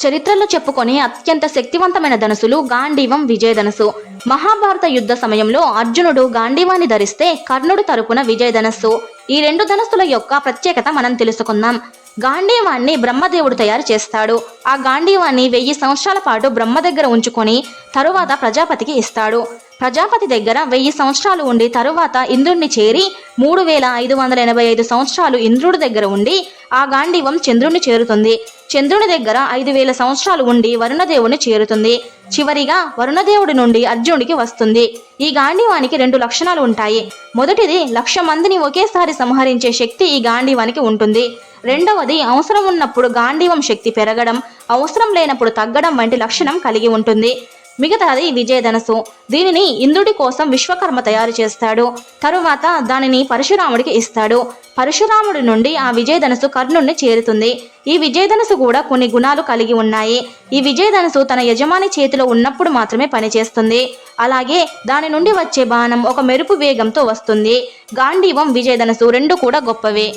చరిత్రలో చెప్పుకొని అత్యంత శక్తివంతమైన ధనుసులు గాంధీవం విజయధనుసు మహాభారత యుద్ధ సమయంలో అర్జునుడు గాంధీవాన్ని ధరిస్తే కర్ణుడు తరపున విజయ ధనస్సు. ఈ రెండు ధనస్సుల యొక్క ప్రత్యేకత మనం తెలుసుకుందాం. గాంధీవాన్ని బ్రహ్మదేవుడు తయారు చేస్తాడు. ఆ గాంధీవాన్ని వెయ్యి సంవత్సరాల పాటు బ్రహ్మ దగ్గర ఉంచుకొని తరువాత ప్రజాపతికి ఇస్తాడు. ప్రజాపతి దగ్గర వెయ్యి సంవత్సరాలు ఉండి తరువాత ఇంద్రుణ్ణి చేరి మూడు వేల ఐదు వందల ఎనభై ఐదు సంవత్సరాలు ఇంద్రుడి దగ్గర ఉండి ఆ గాంధీవం చంద్రుణ్ణి చేరుతుంది. చంద్రుని దగ్గర ఐదు వేల సంవత్సరాలు ఉండి వరుణదేవుని చేరుతుంది. చివరిగా వరుణదేవుడి నుండి అర్జునుడికి వస్తుంది. ఈ గాంధీవానికి రెండు లక్షణాలు ఉంటాయి. మొదటిది లక్ష మందిని ఒకేసారి సంహరించే శక్తి ఈ గాంధీవానికి ఉంటుంది. రెండవది అవసరం ఉన్నప్పుడు గాంధీవం శక్తి పెరగడం అవసరం లేనప్పుడు తగ్గడం వంటి లక్షణం కలిగి ఉంటుంది. మిగతాది విజయధనసు దీనిని ఇంద్రుడి కోసం విశ్వకర్మ తయారు చేస్తాడు. తరువాత దానిని పరశురాముడికి ఇస్తాడు. పరశురాముడి నుండి ఆ విజయధనసు కర్ణుణ్ణి చేరుతుంది. ఈ విజయధనసు కూడా కొన్ని గుణాలు కలిగి ఉన్నాయి. ఈ విజయధనసు తన యజమాని చేతిలో ఉన్నప్పుడు మాత్రమే పనిచేస్తుంది. అలాగే దాని నుండి వచ్చే బాణం ఒక మెరుపు వేగంతో వస్తుంది. గాంధీవం విజయధనసు రెండు కూడా గొప్పవే.